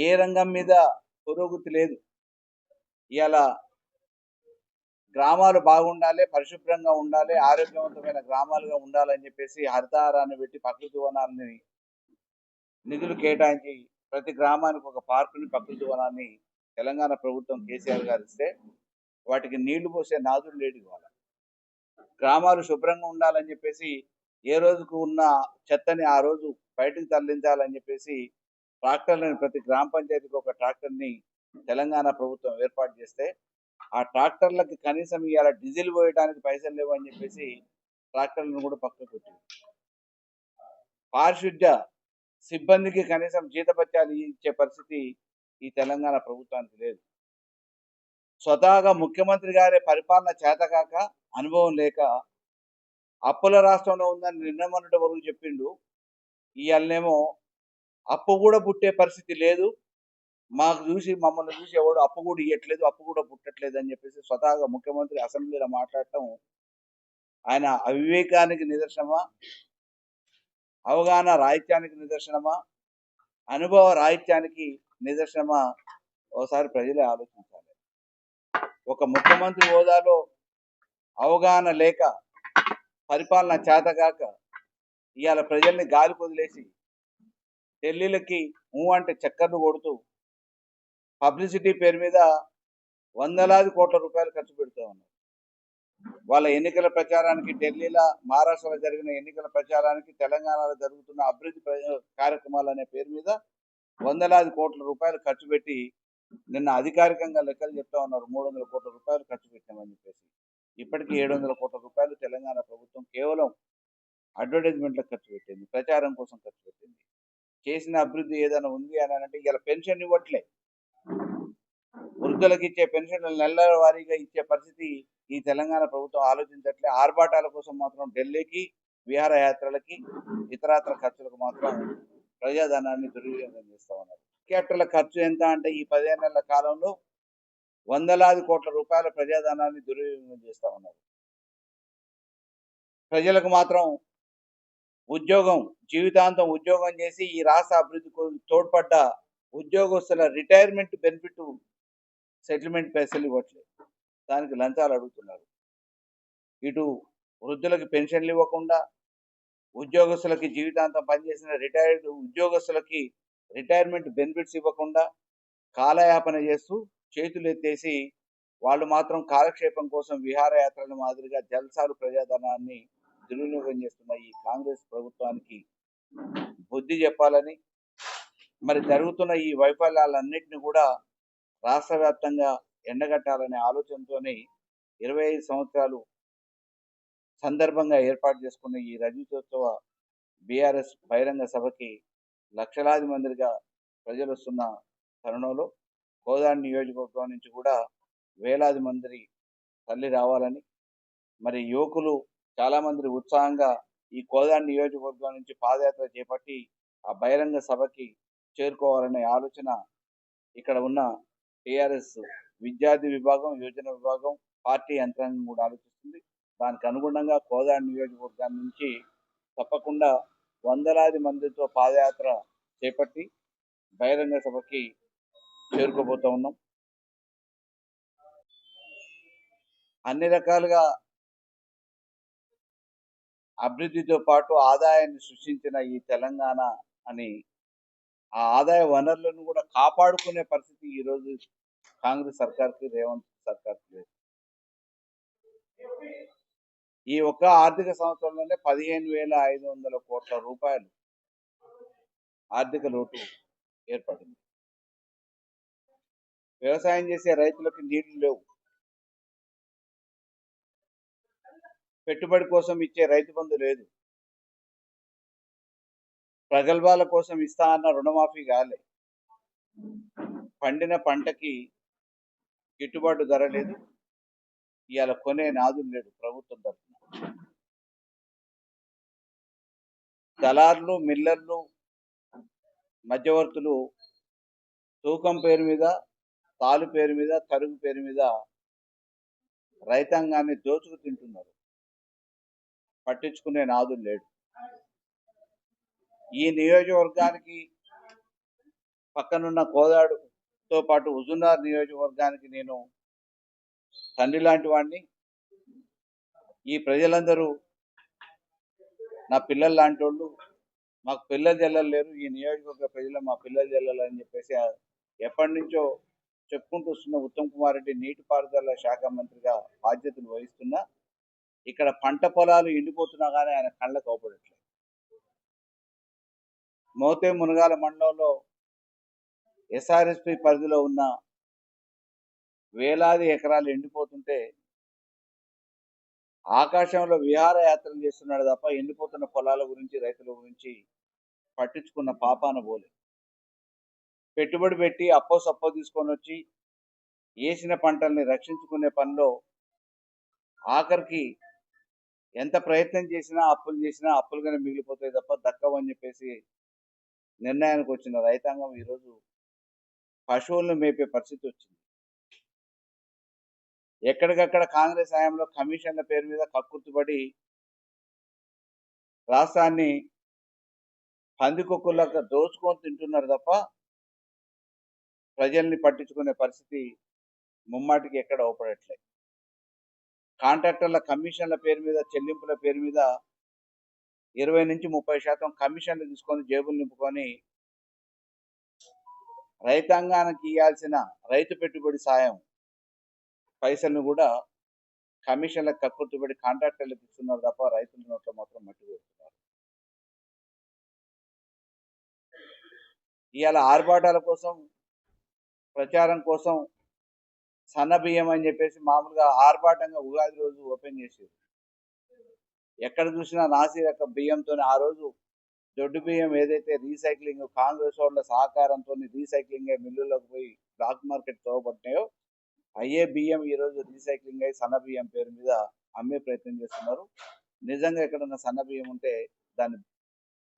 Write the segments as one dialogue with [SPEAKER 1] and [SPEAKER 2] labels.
[SPEAKER 1] ఏ రంగం మీద పురోగతి లేదు. ఇలా గ్రామాలు బాగుండాలి పరిశుభ్రంగా ఉండాలి ఆరోగ్యవంతమైన గ్రామాలుగా ఉండాలని చెప్పేసి హరితహారాన్ని పెట్టి ప్రకృతి వనాన్ని నిధులు కేటాయించి ప్రతి గ్రామానికి ఒక పార్కుని ప్రకృతి వనాన్ని తెలంగాణ ప్రభుత్వం కేసీఆర్ గారు ఇస్తే వాటికి నీళ్ళు పోసే నాదులు లేడు ఇవాళ. గ్రామాలు శుభ్రంగా ఉండాలని చెప్పేసి ఏ రోజుకు ఉన్న చెత్తని ఆ రోజు బయటకు తరలించాలని చెప్పేసి ట్రాక్టర్లను ప్రతి గ్రామ పంచాయతీకి ఒక ట్రాక్టర్ని తెలంగాణ ప్రభుత్వం ఏర్పాటు చేస్తే ఆ ట్రాక్టర్లకి కనీసం ఇవాళ డీజిల్ పోయడానికి పైసలు లేవు అని చెప్పేసి ట్రాక్టర్లను కూడా పక్కకు పెట్టింది. పారిశుద్ధ్య సిబ్బందికి కనీసం జీతపత్యాలు ఇచ్చే పరిస్థితి ఈ తెలంగాణ ప్రభుత్వానికి లేదు. స్వతహాగా ముఖ్యమంత్రి గారి పరిపాలన చేతకాక అనుభవం లేక అప్పుల రాష్ట్రంలో ఉందని నిన్న మొన్నటి వరకు చెప్పిండు. ఇవాళనేమో అప్పు కూడా పుట్టే పరిస్థితి లేదు. మాకు చూసి మమ్మల్ని చూసి ఎవడు అప్పు కూడా ఇవ్వట్లేదు అప్పు కూడా పుట్టట్లేదు అని చెప్పేసి స్వతహాగా ముఖ్యమంత్రి అసెంబ్లీలో మాట్లాడటం ఆయన అవివేకానికి నిదర్శనమా? అవగాహన రాహిత్యానికి నిదర్శనమా? అనుభవ రాహిత్యానికి నిదర్శనమా? ఒకసారి ప్రజలే ఆలోచించాలి. ఒక ముఖ్యమంత్రి హోదాలో అవగాహన లేక పరిపాలన చేతగాక ఇవాళ ప్రజల్ని గాలి వదిలేసి ఢిల్లీలకి ఊ అంటే చక్కర్లు కొడుతూ పబ్లిసిటీ పేరు మీద వందలాది కోట్ల రూపాయలు ఖర్చు పెడుతూ ఉన్నారు. వాళ్ళ ఎన్నికల ప్రచారానికి ఢిల్లీలో మహారాష్ట్రలో జరిగిన ఎన్నికల ప్రచారానికి తెలంగాణలో జరుగుతున్న అభివృద్ధి ప్ర- కార్యక్రమాలు అనే పేరు మీద వందలాది కోట్ల రూపాయలు ఖర్చు పెట్టి నిన్న అధికారికంగా లెక్కలు చెప్తా ఉన్నారు. మూడు వందల కోట్ల రూపాయలు ఖర్చు పెట్టామని చెప్పేసి. ఇప్పటికీ ఏడు వందల కోట్ల రూపాయలు తెలంగాణ ప్రభుత్వం కేవలం అడ్వర్టైజ్మెంట్లకు ఖర్చు పెట్టింది. ప్రచారం కోసం ఖర్చు పెట్టింది. చేసిన అభివృద్ధి ఏదైనా ఉంది అని అంటే ఇలా పెన్షన్ ఇవ్వట్లే. వృద్ధులకు ఇచ్చే పెన్షన్ నెలల వారీగా ఇచ్చే పరిస్థితి ఈ తెలంగాణ ప్రభుత్వం ఆలోచించట్లే. ఆర్భాటాల కోసం మాత్రం ఢిల్లీకి విహారయాత్రలకి ఇతరాతర ఖర్చులకు మాత్రం ప్రజాధనాన్ని దుర్వినియోగం చేస్తా ఉన్నారు. హెలికాప్టర్ల ఖర్చు ఎంత అంటే ఈ పదిహేను నెలల కాలంలో వందలాది కోట్ల రూపాయల ప్రజాధనాన్ని దుర్వినియోగం చేస్తా ఉన్నారు. ప్రజలకు మాత్రం ఉద్యోగం జీవితాంతం ఉద్యోగం చేసి ఈ రాష్ట్ర అభివృద్ధికి తోడ్పడ్డ ఉద్యోగస్తుల రిటైర్మెంట్ బెనిఫిట్ సెటిల్మెంట్ పైసలు ఇవ్వట్లేదు. దానికి లంచాలు అడుగుతున్నారు. ఇటు వృద్ధులకి పెన్షన్లు ఇవ్వకుండా ఉద్యోగస్తులకి జీవితాంతం పనిచేసిన రిటైర్డ్ ఉద్యోగస్తులకి రిటైర్మెంట్ బెనిఫిట్స్ ఇవ్వకుండా కాలయాపన చేస్తూ చేతులు ఎత్తేసి వాళ్ళు మాత్రం కాలక్షేపం కోసం విహారయాత్రల మాదిరిగా జల్సాలు ప్రజాధనాన్ని దుర్వినియోగం చేస్తున్న ఈ కాంగ్రెస్ ప్రభుత్వానికి బుద్ధి చెప్పాలని మరి జరుగుతున్న ఈ వైఫల్యాలన్నింటినీ కూడా రాష్ట్ర వ్యాప్తంగా ఎండగట్టాలనే ఆలోచనతోనే ఇరవై ఐదు సంవత్సరాలు సందర్భంగా ఏర్పాటు చేసుకున్న ఈ రజతోత్సవ బీఆర్ఎస్ బహిరంగ సభకి లక్షలాది మందిగా ప్రజలు వస్తున్న తరుణంలో కోదాడి నియోజకవర్గం నుంచి కూడా వేలాది మంది తల్లి రావాలని మరి యువకులు చాలా మంది ఉత్సాహంగా ఈ కోదాడ నియోజకవర్గం నుంచి పాదయాత్ర చేపట్టి ఆ బహిరంగ సభకి చేరుకోవాలనే ఆలోచన ఇక్కడ ఉన్న టిఆర్ఎస్ విద్యార్థి విభాగం యోజన విభాగం పార్టీ యంత్రాంగం కూడా ఆలోచిస్తుంది. దానికి అనుగుణంగా కోదాడ నియోజకవర్గం నుంచి తప్పకుండా వందలాది మందితో పాదయాత్ర చేపట్టి బహిరంగ సభకి చేరుకోబోతూ ఉన్నాం. అన్ని రకాలుగా అభివృద్ధితో పాటు ఆదాయాన్ని సృష్టించిన ఈ తెలంగాణ అని ఆ ఆదాయ వనరులను కూడా కాపాడుకునే పరిస్థితి ఈరోజు కాంగ్రెస్ సర్కార్కి రేవంత్ సర్కార్కి లేదు. ఈ ఒక్క ఆర్థిక సంవత్సరంలోనే పదిహేను వేల ఐదు వందల కోట్ల రూపాయలు ఆర్థిక లోటు ఏర్పడింది. వ్యవసాయం చేసే రైతులకు నీళ్ళు లేవు. పెట్టుబడి కోసం ఇచ్చే రైతు బంధు లేదు. ప్రగల్భాల కోసం ఇస్తా అన్న రుణమాఫీ కాలే. పండిన పంటకి గిట్టుబాటు ధర లేదు. ఇవాళ కొనే నాదులు లేడు ప్రభుత్వం తరఫున. దళార్లు మిల్లర్లు మధ్యవర్తులు తూకం పేరు మీద తాలు పేరు మీద తరుగు పేరు మీద రైతాంగాన్ని దోచుకు తింటున్నారు. పట్టించుకునే నాదులు లేడు. ఈ నియోజకవర్గానికి పక్కనున్న కోదాడుతో పాటు హుజునార్ నియోజకవర్గానికి నేను తండ్రి లాంటి వాడిని ఈ ప్రజలందరూ నా పిల్లలు లాంటి వాళ్ళు మాకు పిల్లలు జల్లలు లేరు ఈ నియోజకవర్గ ప్రజలు మా పిల్లలు జల్లలు అని చెప్పేసి ఎప్పటి నుంచో చెప్పుకుంటూ వస్తున్న ఉత్తమ్ కుమార్ రెడ్డి నీటిపారుదల శాఖ మంత్రిగా బాధ్యతలు వహిస్తున్నా. ఇక్కడ పంట పొలాలు ఎండిపోతున్నా కానీ ఆయన కళ్ళకు అవపడట్లేదు. మోతే మునగాల మండలంలో ఎస్ఆర్ఎస్పి పరిధిలో ఉన్న వేలాది ఎకరాలు ఎండిపోతుంటే ఆకాశంలో విహారయాత్రలు చేస్తున్నాడు తప్ప ఎండిపోతున్న పొలాల గురించి రైతుల గురించి పట్టించుకున్న పాపాన పోలే. పెట్టుబడి పెట్టి అప్పో సప్పో తీసుకొని వచ్చి వేసిన పంటల్ని రక్షించుకునే పనిలో ఆఖరికి ఎంత ప్రయత్నం చేసినా అప్పులు చేసినా అప్పులుగానే మిగిలిపోతాయి తప్ప దక్కవని చెప్పేసి నిర్ణయానికి వచ్చిన రైతాంగం ఈరోజు పశువులను మేపే పరిస్థితి వచ్చింది. ఎక్కడికక్కడ కాంగ్రెస్ హయాంలో కమిషన్ల పేరు మీద కక్కుర్తిపడి రాష్ట్రాన్ని పందికొక్కులాగా దోచుకొని తింటున్నారు తప్ప ప్రజల్ని పట్టించుకునే పరిస్థితి ముమ్మాటికి ఎక్కడ ఓపడట్లేదు కాంట్రాక్టర్ల కమిషన్ల పేరు మీద చెల్లింపుల పేరు మీద ఇరవై నుంచి ముప్పై శాతం కమిషన్లు తీసుకొని జేబులు నింపుకొని రైతాంగానికి ఇవ్వాల్సిన రైతు పెట్టుబడి సాయం పైసలను కూడా కమిషన్లకు కక్కుర్తిబడి కాంట్రాక్టర్లకు ఇస్తున్నారు తప్ప రైతుల నోట్లో మాత్రం మట్టి పెడుతున్నారు ఇవాళ ఆర్భాటాల కోసం ప్రచారం కోసం సన్న బియ్యం అని చెప్పేసి మామూలుగా ఆర్భాటంగా ఉగాది రోజు ఓపెన్ చేసేది. ఎక్కడ చూసినా నాసి రకం బియ్యంతో ఆ రోజు దొడ్డు బియ్యం ఏదైతే రీసైక్లింగ్ కాంగ్రెస్ వాళ్ళ సహకారంతో రీసైక్లింగ్ అయ్యి మిల్లులకు పోయి బ్లాక్ మార్కెట్ తోబట్టినాయో అయ్యే బియ్యం ఈ రోజు రీసైక్లింగ్ అయ్యి సన్న బియ్యం పేరు మీద అమ్మే ప్రయత్నం చేస్తున్నారు. నిజంగా ఎక్కడన్నా సన్న బియ్యం ఉంటే దాన్ని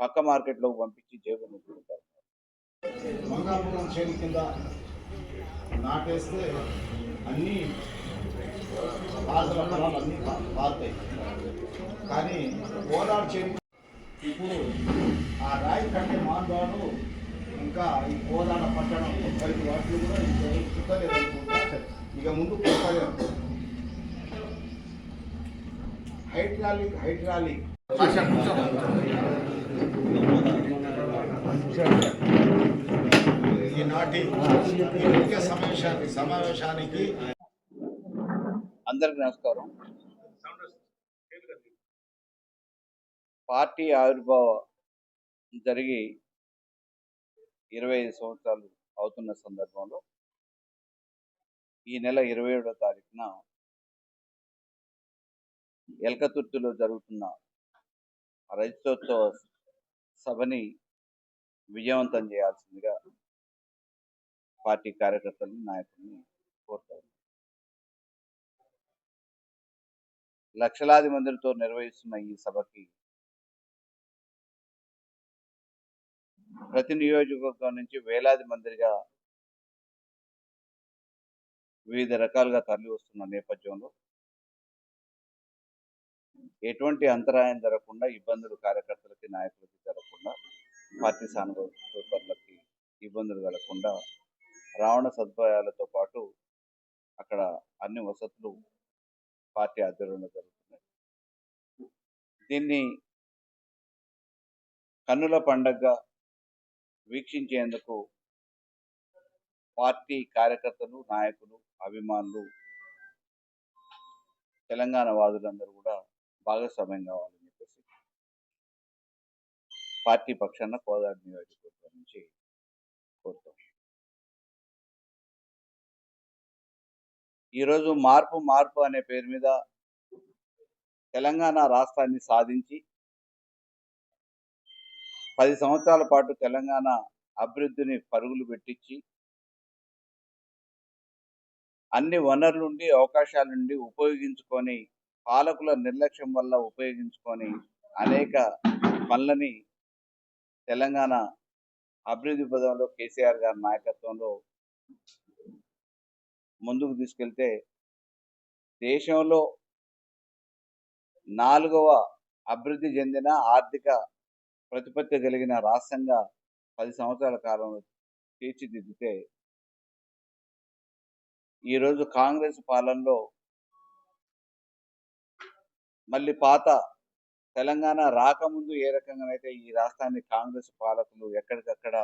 [SPEAKER 1] పక్క మార్కెట్లోకి పంపించి జేబు నింపుకుంటారు
[SPEAKER 2] మంగాపురం చేను కింద నాటేస్తే అన్నీ పాసల అన్నీ పారుతాయి కానీ కోలార్ చేను ఇప్పుడు ఆ రాయి కంటే మానవాడు ఇంకా ఈ కోలాడ పట్టణం బయట వాటిలో కూడా ఇంకా చుట్టలేదు అనుకుంటా. ఇక ముందు కొత్తలేదు హైడ్రాలిక్ హైడ్రాలిక్. ఈనాటి ఈ ముఖ్య సమావేశానికి సమావేశానికి
[SPEAKER 1] అందరికి నమస్కారం. పార్టీ ఆవిర్భావం జరిగి ఇరవై ఐదు సంవత్సరాలు అవుతున్న సందర్భంలో ఈ నెల ఇరవై ఏడో తారీఖున ఎల్కతుర్తిలో జరుగుతున్న రైతోత్సవ సభని విజయవంతం చేయాల్సిందిగా పార్టీ కార్యకర్తలను నాయకులను కోరుతారు. లక్షలాది మందితో నిర్వహిస్తున్న ఈ సభకి ప్రతి నియోజకవర్గం నుంచి వేలాది మందిగా వివిధ రకాలుగా తరలి వస్తున్న నేపథ్యంలో ఎటువంటి అంతరాయం జరగకుండా ఇబ్బందులు కార్యకర్తలకి నాయకులకి జరగకుండా పార్టీ సానుభూతులకి ఇబ్బందులు కలగకుండా రావణ సదుపాయాలతో పాటు అక్కడ అన్ని వసతులు పార్టీ ఆధ్వర్యంలో జరుగుతున్నాయి. దీన్ని కన్నుల పండగగా వీక్షించేందుకు పార్టీ కార్యకర్తలు నాయకులు అభిమానులు తెలంగాణ వాదులందరూ కూడా భాగస్వామ్యం కావాలని చెప్పేసి పార్టీ పక్షాన కోదాడు నియోజకవర్గం నుంచి కోరుతాం. ఈరోజు మార్పు మార్పు అనే పేరు మీద తెలంగాణ రాష్ట్రాన్ని సాధించి పది సంవత్సరాల పాటు తెలంగాణ అభివృద్ధిని పరుగులు పెట్టించి అన్ని వనరులుండి అవకాశాలుండి ఉపయోగించుకొని పాలకుల నిర్లక్ష్యం వల్ల ఉపయోగించుకొని అనేక పనులని తెలంగాణ అభివృద్ధి పదంలో కేసీఆర్ గారి నాయకత్వంలో ముందుకు తీసుకెళ్తే దేశంలో నాలుగవ అభివృద్ధి చెందిన ఆర్థిక ప్రతిపత్తి కలిగిన రాష్ట్రంగా పది సంవత్సరాల కాలంలో తీర్చిదిద్దితే ఈరోజు కాంగ్రెస్ పాలనలో మళ్ళీ పాత తెలంగాణ రాకముందు ఏ రకంగానైతే ఈ రాష్ట్రాన్ని కాంగ్రెస్ పాలకులు ఎక్కడికక్కడ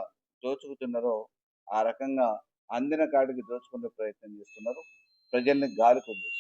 [SPEAKER 1] దోచుకుతున్నారో ఆ రకంగా అందిన కాడికి దోచుకునే ప్రయత్నం చేస్తున్నారు. ప్రజల్ని గాలి కొద్దిస్తున్నారు